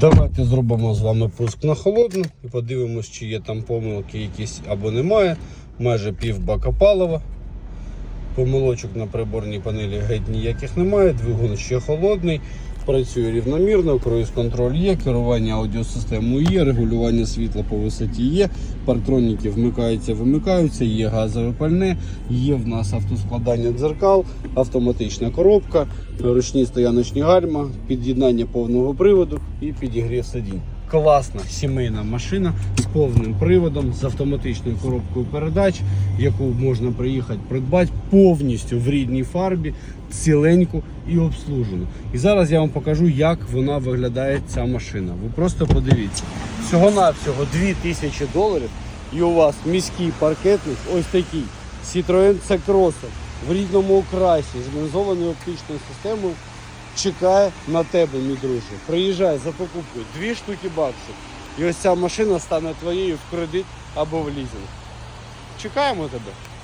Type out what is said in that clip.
Давайте зробимо з вами пуск на холодну і подивимось, чи є там помилки якісь або немає. Майже пів бака палива. Помилочок на приборній панелі геть ніяких немає. Двигун ще холодний, працює рівномірно, круїз контроль є, керування аудіосистемою є, регулювання світла по висоті є, парктроніки вмикаються, вимикаються, є газове пальне, є в нас автоскладання дзеркал, автоматична коробка, ручні стояночні гальма, під'єднання повного приводу і підігрів сидінь. Класна сімейна машина з повним приводом, з автоматичною коробкою передач, яку можна приїхати придбати повністю в рідній фарбі, ціленьку і обслужену. І зараз я вам покажу, як вона виглядає ця машина. Ви просто подивіться. Всього-навсього 2000 доларів, і у вас міський паркетник, ось такий Citroen C-Cross в рідному окрасі з оптичною системою чекає на тебе, мій друже. Приїжджай за покупкою дві штуки баксів. І ось ця машина стане твоєю в кредит або в лізинг. Чекаємо тебе.